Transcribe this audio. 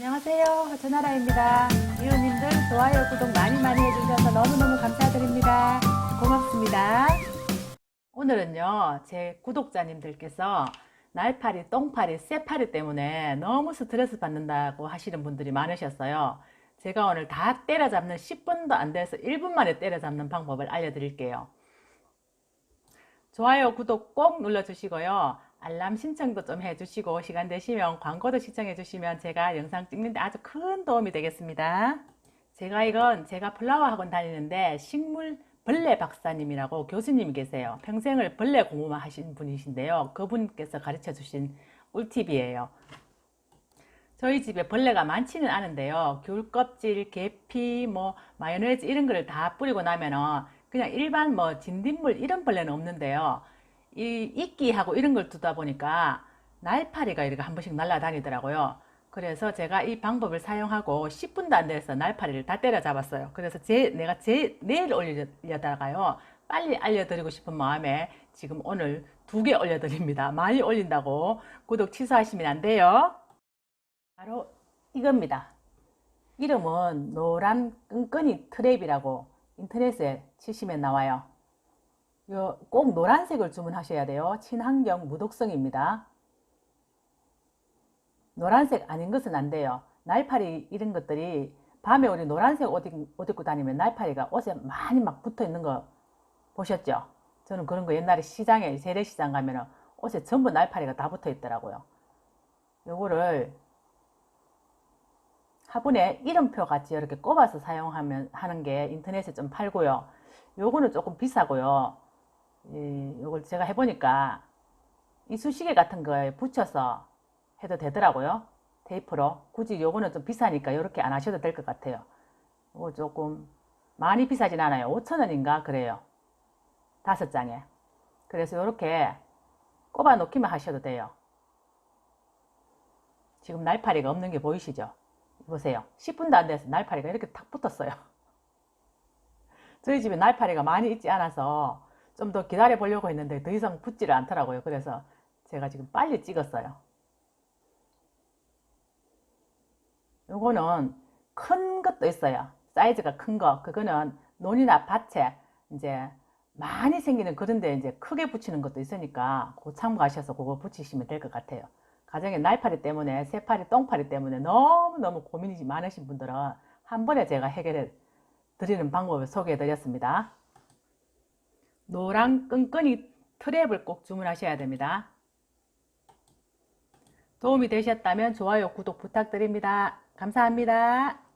안녕하세요. 전나라입니다. 이웃님들 좋아요, 구독 많이 많이 해주셔서 너무너무 감사드립니다. 고맙습니다. 오늘은요, 제 구독자님들께서 날파리, 똥파리, 쇠파리 때문에 너무 스트레스 받는다고 하시는 분들이 많으셨어요. 제가 오늘 다 때려잡는 10분도 안 돼서 1분 만에 때려잡는 방법을 알려드릴게요. 좋아요, 구독 꼭 눌러주시고요. 알람 신청도 좀 해주시고 시간 되시면 광고도 시청해 주시면 제가 영상 찍는데 아주 큰 도움이 되겠습니다. 제가 이건 제가 플라워 학원 다니는데 식물 벌레 박사님이라고 교수님이 계세요. 평생을 벌레 공부만 하신 분이신데요. 그분께서 가르쳐 주신 꿀팁이에요. 저희 집에 벌레가 많지는 않은데요. 귤 껍질, 계피, 뭐 마요네즈 이런 거를 다 뿌리고 나면은 그냥 일반 뭐 진딧물 이런 벌레는 없는데요. 이 이끼하고 이런 걸 두다 보니까 날파리가 이렇게 한 번씩 날아다니더라고요. 그래서 제가 이 방법을 사용하고 10분도 안 돼서 날파리를 다 때려잡았어요. 그래서 제, 내가 제, 내일 올리려다가요. 빨리 알려드리고 싶은 마음에 지금 오늘 두 개 올려드립니다. 많이 올린다고 구독 취소하시면 안 돼요. 바로 이겁니다. 이름은 노란 끈끈이 트랩이라고 인터넷에 치시면 나와요. 요, 꼭 노란색을 주문하셔야 돼요. 친환경 무독성입니다. 노란색 아닌 것은 안 돼요. 날파리 이런 것들이 밤에 우리 노란색 옷, 입- 옷 입고 다니면 날파리가 옷에 많이 막 붙어 있는 거 보셨죠? 저는 그런 거 옛날에 시장에 재래시장 가면은 옷에 전부 날파리가 다 붙어 있더라고요. 요거를 화분에 이름표 같이 이렇게 꼽아서 사용하면 하는 게 인터넷에 좀 팔고요. 요거는 조금 비싸고요. 이, 요걸 제가 해보니까 이쑤시개 같은 거에 붙여서 해도 되더라고요. 테이프로. 굳이 요거는 좀 비싸니까 이렇게 안 하셔도 될 것 같아요. 요거 조금 많이 비싸진 않아요. 5천원인가 그래요. 다섯 장에. 그래서 이렇게 꼽아 놓기만 하셔도 돼요. 지금 날파리가 없는 게 보이시죠? 보세요. 10분도 안 돼서 날파리가 이렇게 탁 붙었어요. 저희 집에 날파리가 많이 있지 않아서 좀 더 기다려 보려고 했는데 더 이상 붙지를 않더라고요. 그래서 제가 지금 빨리 찍었어요. 요거는 큰 것도 있어요. 사이즈가 큰 거. 그거는 논이나 밭에 이제 많이 생기는 그런데 이제 크게 붙이는 것도 있으니까 그 참고하셔서 그거 붙이시면 될 것 같아요. 가정에 날파리 때문에 새파리, 똥파리 때문에 너무너무 고민이 많으신 분들은 한 번에 제가 해결해 드리는 방법을 소개해 드렸습니다. 노랑 끈끈이 트랩을 꼭 주문하셔야 됩니다. 도움이 되셨다면 좋아요, 구독 부탁드립니다. 감사합니다.